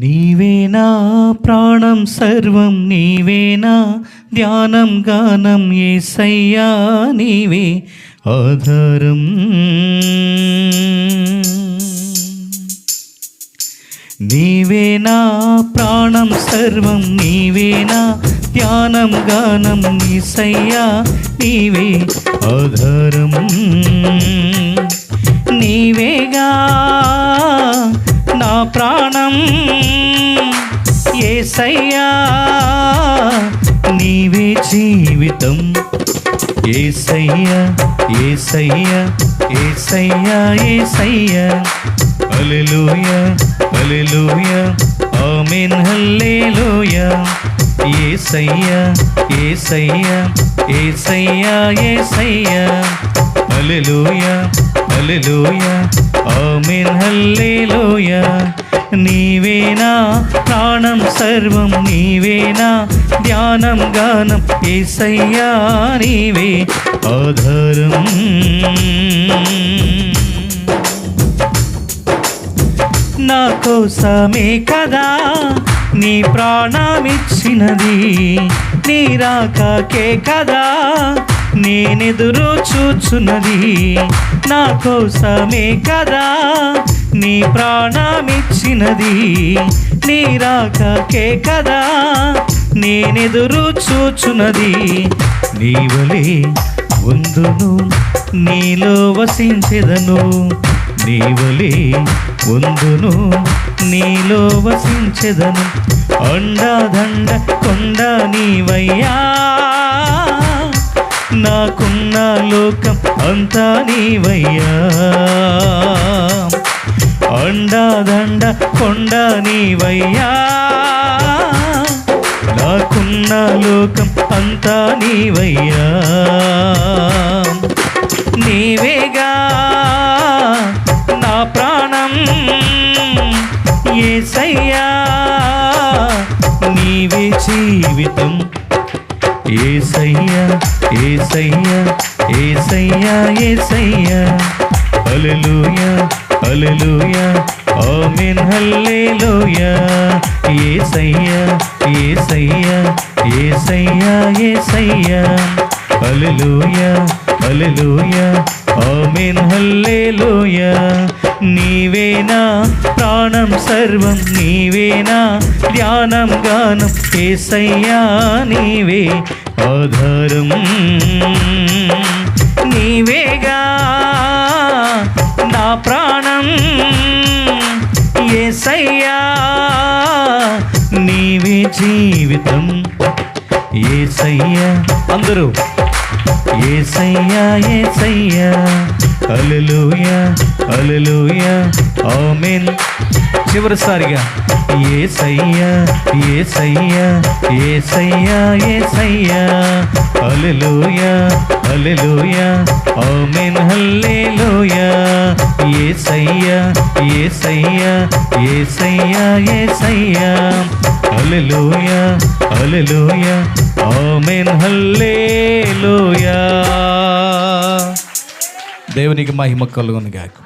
నీవేనా ప్రాణం సర్వం నీవేనా ధ్యానం గానం ఏసయ్యా నీవే ఆధారం. నీవేనా ప్రాణం సర్వం నీవేనా ధ్యానం గానం నీసయ్యా నీవే ఆధారం. నీవేగా నా ప్రాణం ఏసయ్యా నీవే జీవితం. ఏసయ్యా ఏసయ్యా ఏసయ్యా ఏసయ్యా. హల్లెలూయా హల్లెలూయా. ఆమేన్ హల్లెలూయా. ఏసయ్యా ఏసయ్యా ఏసయ్యా ఏసయ్యా. హల్లెలూయా హల్లెలూయా. ఆమేన్ హల్లెలూయా. నీవేనా? ప్రాణం సర్వం నీవేనా? ధ్యానం గానం ఏసయ్యా నీవే ఆధారం. నా కోసమే కదా నీ ప్రాణమిచ్చినది నీ రాకకే కదా నేనెదురు చూచున్నది. నా కోసమే కదా నీ ప్రాణమిచ్చినది నీ రాకకే కదా. నేనెదురు చూచున్నది నీవలే ఉందును నీలో వసించెదను. నీవలే ఉందును నీలో వసించెదను. అండదండ కొండ నీవయ్యా. నాకున్న లోకం అంతా నీవయ్యా. అండదండ కొండ నీవయ్యా. నాకున్న లోకం అంతా నీవయ్యా. నీవేగా నా ప్రాణం ఏసయ్యా. నీవే జీవితం ఏసయ్యా ఏసయ్యా ఏసయ్యా ఏసయ్యా. హల్లెలూయా. హల్లెలూయా ఆమేన్ హల్లెలూయా. ఏసయ్యా ఏసయ్యా ఏసయ్యా ఏసయ్యా. హల్లెలూయా హల్లెలూయా ఆమెన్ హల్లెలూయా. నీవేనా ప్రాణం సర్వం నీవేనా? ధ్యానం గానం ఏసయ్యా నీవే ఆధారం. ఏసయ్యా నీవే జీవితం. ఏసయ్యా అందరూ. ఏసయ్యా ఏసయ్యా అలలుయా అలలుయా ఆమెన్. చివరిసారిగా ఏసయ్యా ఏసయ్యా ఏసయ్యా ఏసయ్యా హల్లెలూయా హల్లెలూయా ఆమేన్ హల్లెలూయా. యేసయ్యా యేసయ్యా యేసయ్యా యేసయ్యా హల్లెలూయా హల్లెలూయా ఆమేన్ హల్లెలూయా. దేవునికి మహిమ కలుగును గాక